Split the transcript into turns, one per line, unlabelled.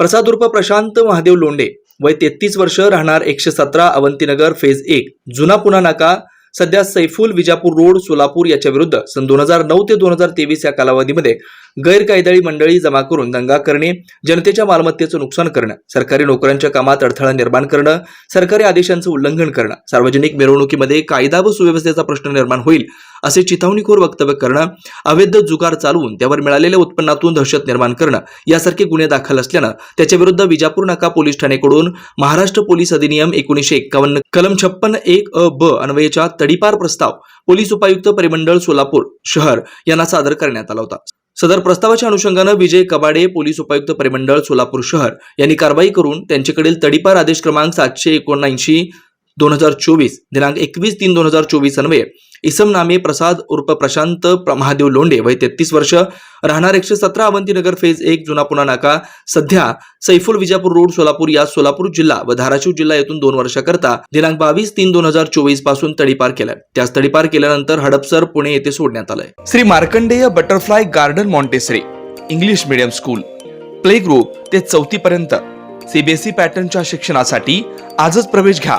प्रसाद उर्फ प्रशांत महादेव लोंडे वय तेहतीस वर्ष राहणार एकशे सतरा अवंतीनगर फेज एक जुना पुन्हा नाका सध्या सैफुल विजापूर रोड सोलापूर याच्या विरुद्ध सन दोन हजार नऊ ते दोन हजार तेवीस या कालावधीमध्ये गैरकायदळी मंडळी जमा करून दंगा करणे जनतेच्या मालमत्तेचं नुकसान करणं सरकारी नोकऱ्यांच्या कामात अडथळा निर्माण करणं सरकारी आदेशांचं उल्लंघन करणं सार्वजनिक मिरवणुकीमध्ये कायदा व सुव्यवस्थेचा प्रश्न निर्माण होईल असे चिथावणीखोर वक्तव्य करणं अवैध जुगार चालवून त्यावर मिळालेल्या उत्पन्नातून दहशत निर्माण करणं यासारखे गुन्हे दाखल असल्यानं त्याच्या विरुद्ध विजापूर नाका पोलीस ठाणेकडून महाराष्ट्र पोलीस अधिनियम एकोणीशे एक्कावन्न कलम छप्पन एक अ ब अन्वयेच्या तडीपार प्रस्ताव पोलीस उपायुक्त परिमंडळ सोलापूर शहर यांना सादर करण्यात आला होता. सदर प्रस्तावाच्या अनुषंगानं विजय कबाडे पोलीस उपायुक्त परिमंडळ सोलापूर शहर यांनी कारवाई करून त्यांच्याकडील तडीपार आदेश क्रमांक सातशे एकोणऐंशी दोन हजार चोवीस दिनांक एकवीस तीन दोन हजार चोवीस अन्वये इसम नामे प्रसाद उर्फ प्रशांत महादेव लोंडे वय तेहतीस वर्ष राहणार एकशे सतरा अवंतीनगर फेज एक जुना पुणा नाका सध्या सैफुल विजापूर रोड सोलापूर या सोलापूर जिल्हा व धाराशिव जिल्हा येथून दोन वर्षाकरता दिनांक बावीस तीन दोन हजार चोवीसपासून तडीपार केलाय. त्यास तडीपार केल्यानंतर हडपसर पुणे येथे सोडण्यात आलंय. Shri Markandeya butterfly garden Montessori English medium school play group ते चौथी पर्यंत सीबीएसई पॅटर्नच्या शिक्षणासाठी आजच प्रवेश घ्या.